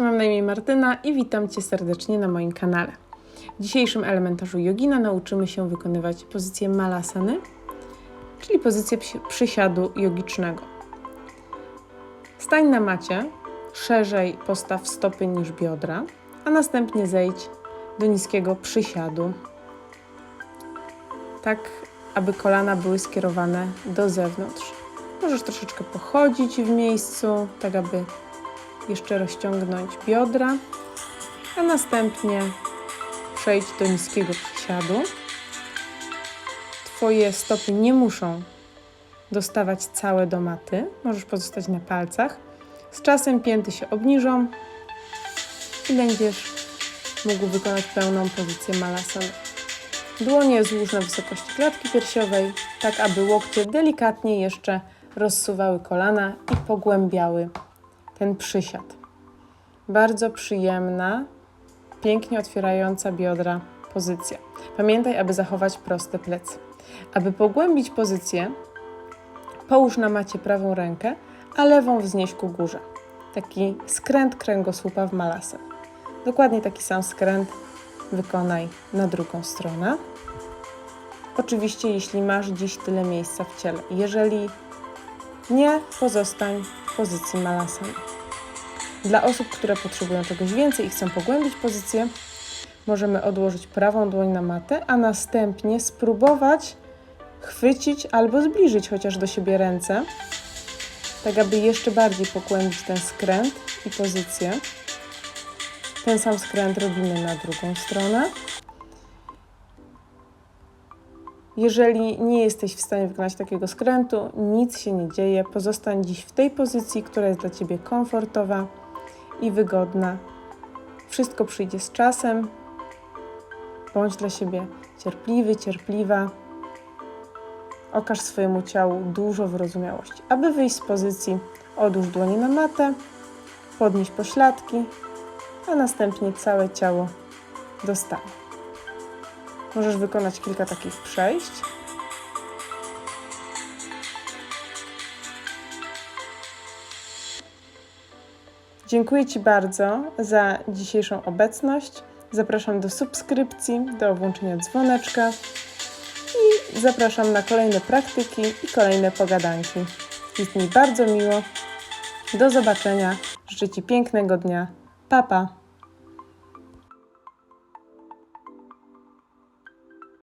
mam na imię Martyna i witam Cię serdecznie na moim kanale. W dzisiejszym elementarzu jogina nauczymy się wykonywać pozycję malasany, czyli pozycję przysiadu jogicznego. Stań na macie, szerzej postaw stopy niż biodra, a następnie zejdź do niskiego przysiadu, tak aby kolana były skierowane do zewnątrz. Możesz troszeczkę pochodzić w miejscu, tak aby jeszcze rozciągnąć biodra, a następnie przejść do niskiego przysiadu. Twoje stopy nie muszą dostawać całe do maty, możesz pozostać na palcach. Z czasem pięty się obniżą i będziesz mógł wykonać pełną pozycję malasany. Dłonie złóż na wysokości klatki piersiowej, tak aby łokcie delikatnie jeszcze rozsuwały kolana i pogłębiały ten przysiad. Bardzo przyjemna, pięknie otwierająca biodra pozycja. Pamiętaj, aby zachować proste plecy. Aby pogłębić pozycję, połóż na macie prawą rękę, a lewą wznieś ku górze. Taki skręt kręgosłupa w malasę. Dokładnie taki sam skręt wykonaj na drugą stronę. Oczywiście, jeśli masz dziś tyle miejsca w ciele. Jeżeli nie, pozostań w pozycji malasany. Dla osób, które potrzebują czegoś więcej i chcą pogłębić pozycję, możemy odłożyć prawą dłoń na matę, a następnie spróbować chwycić albo zbliżyć chociaż do siebie ręce, tak aby jeszcze bardziej pogłębić ten skręt i pozycję. Ten sam skręt robimy na drugą stronę. Jeżeli nie jesteś w stanie wykonać takiego skrętu, nic się nie dzieje. Pozostań dziś w tej pozycji, która jest dla Ciebie komfortowa i wygodna. Wszystko przyjdzie z czasem. Bądź dla siebie cierpliwy, cierpliwa. Okaż swojemu ciału dużo wyrozumiałości. Aby wyjść z pozycji, odłóż dłonie na matę, podnieś pośladki, a następnie całe ciało dostaje. Możesz wykonać kilka takich przejść. Dziękuję Ci bardzo za dzisiejszą obecność. Zapraszam do subskrypcji, do włączenia dzwoneczka i zapraszam na kolejne praktyki i kolejne pogadanki. Jest mi bardzo miło. Do zobaczenia. Życzę Ci pięknego dnia. Pa, pa.